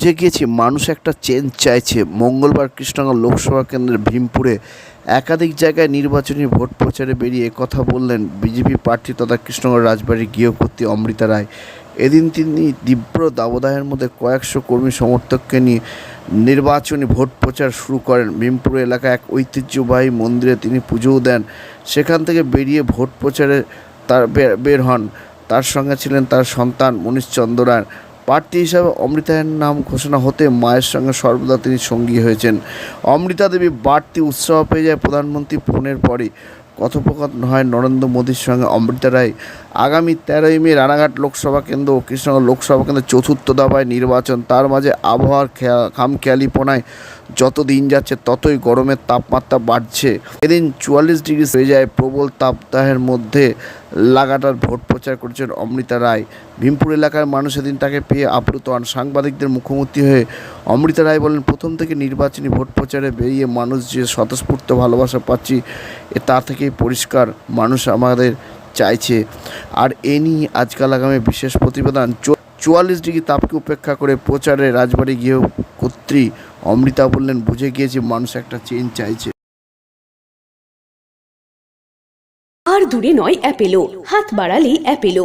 বুঝে গিয়েছি, মানুষ একটা চেঞ্জ চাইছে। মঙ্গলবার কৃষ্ণনগর লোকসভা কেন্দ্রের ভীমপুরে একাধিক জায়গায় নির্বাচনী ভোট প্রচারে বেরিয়ে কথা বললেন বিজেপি প্রার্থী তথা কৃষ্ণনগর রাজবাড়ির গৃহকর্ত্রী অমৃতা রায়। এদিন তিনি তীব্র দাবদাহের মধ্যে কয়েকশো কর্মী সমর্থককে নিয়ে নির্বাচনী ভোট প্রচার শুরু করেন। ভীমপুর এলাকায় এক ঐতিহ্যবাহী মন্দিরে তিনি পুজোও দেন। সেখান থেকে বেরিয়ে ভোট প্রচারে তার বের হন। তার সঙ্গে ছিলেন তার সন্তান মনীষ চন্দ্র রায়। প্রার্থী হিসাবে অমৃতায়ের নাম ঘোষণা হতে মায়ের সঙ্গে সর্বদা তিনি সঙ্গী হয়েছেন। অমৃতা দেবী বাড়তি উৎসাহ পেয়ে যায় প্রধানমন্ত্রী ফোনের পরে কথোপকথন হয় নরেন্দ্র মোদীর সঙ্গে। অমৃতা রায় আগামী তেরোই মে রানাঘাট লোকসভা কেন্দ্র ও কৃষ্ণনগর লোকসভা কেন্দ্র চতুর্থ দাবায় নির্বাচন। তার মাঝে আবহাওয়ার খেয়া, খামখেয়ালিপনায় যত দিন যাচ্ছে ততই গরমের তাপমাত্রা বাড়ছে। এদিন চুয়াল্লিশ ডিগ্রি হয়ে যায় প্রবল তাপদাহের মধ্যে লাগাতার ভোট প্রচার করেছেন অমৃতা রায়। ভীমপুর এলাকার মানুষ এদিন তাকে পেয়ে আপ্লুত হন। সাংবাদিকদের মুখোমুখি হয়ে অমৃতা রায় বলেন, প্রথম থেকে নির্বাচনী ভোট প্রচারে বেরিয়ে মানুষ যে স্বতঃস্ফূর্ত ভালোবাসা পাচ্ছি, এ তা থেকেই পরিষ্কার মানুষ আমাদের চাইছে। আর এ নিয়ে আজকাল আগামী বিশেষ প্রতিবেদন চুয়াল্লিশ ডিগ্রি তাপকে উপেক্ষা করে প্রচারে রাজবাড়ি গিয়ে কর্ত্রী অমৃতা বললেন, বুঝে গিয়েছে মানুষ একটা চেঞ্জ চাইছে। আর দূরে নয়, অ্যাপেলো। হাত বাড়ালেই Apollo.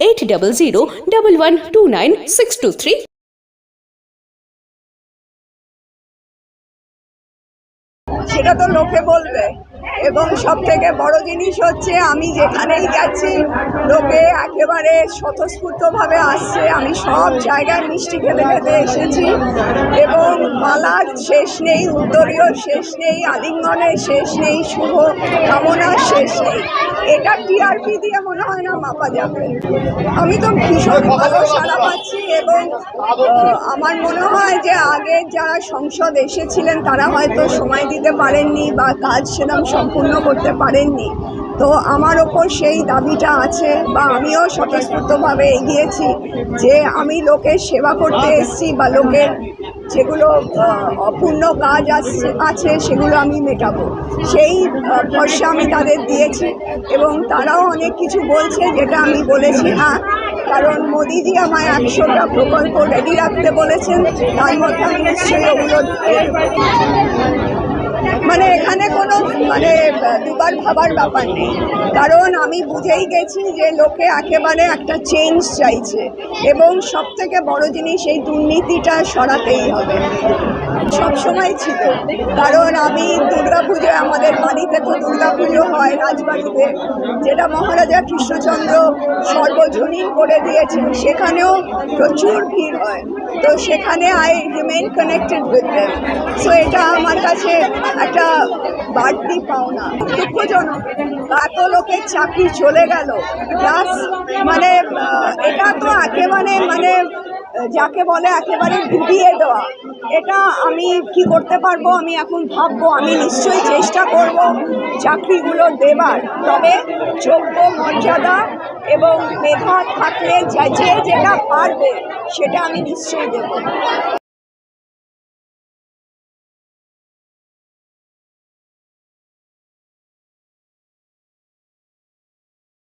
eight double zero double one two nine six two three সেটা তো লোকে বলবে এবং সব থেকে বড় জিনিস হচ্ছে আমি যেখানেই যাচ্ছি, লোকে একেবারে স্বতঃস্ফূর্তভাবে আসছে। আমি সব জায়গায় মিষ্টি খেতে খেতে এসেছি এবং মালার শেষ নেই, উত্তরীয় শেষ নেই আলিঙ্গনের শেষ নেই, শুভ কামনার শেষ নেই। এটা টিআরপি দিয়ে মনে হয় না মাপা যাবে। আমি তো ভীষণ ভালো সাড়া পাচ্ছি এবং আমার মনে হয় যে আগে যারা সংসদ এসেছিলেন তারা হয়তো সময় দিতে পারেননি বা কাজ সেরকম সম্পূর্ণ করতে পারেননি। তো আমার ওপর সেই দাবিটা আছে বা আমিও স্বতঃস্ফূর্তভাবে এগিয়েছি যে আমি লোকের সেবা করতে এসেছি বা লোকের যেগুলো অপূর্ণ কাজ আসছে, আছে সেগুলো আমি মেটাবো। সেই ভরসা আমি তাদের দিয়েছি এবং তারাও অনেক কিছু বলছে যেটা আমি বলেছি হ্যাঁ কারণ মোদিজি আমায় একশোটা প্রকল্প রেডি রাখতে বলেছেন, তার মধ্যে আমি নিশ্চয়ই ওগুলো ঢুকিয়ে দেবো। মানে এখানে কোনো মানে দুবার ভাবার ব্যাপার নেই। কারণ আমি বুঝেই গেছি যে লোকে একেবারে একটা চেঞ্জ চাইছে। এবং সব থেকে বড় জিনিস, এই দুর্নীতিটা সরাতেই হবে। সবসময় ছিল। কারণ আমি দুর্গাপুজো আমাদের বাড়িতে তো দুর্গাপুজো হয় রাজবাড়িতে। যেটা মহারাজা কৃষ্ণচন্দ্র সর্বজনীন করে দিয়েছেন, সেখানেও প্রচুর ভিড় হয়। তো সেখানে I remain connected with so এটা আমার কাছে একটা বাড়তি পাওনা। দুঃখজনক, এত লোকের চাকরি চলে গেল। প্লাস মানে এটা তো একেবারে মানে যাকে বলে একেবারে ডুবিয়ে দেওয়া। এটা আমি কি করতে পারব, আমি এখন ভাববো, আমি নিশ্চয়ই চেষ্টা করব চাকরিগুলো দেবার। তবে যোগ্য মর্যাদা এবং মেধা থাকলে যে যেটা পারবে, সেটা আমি নিশ্চয়ই দেবো।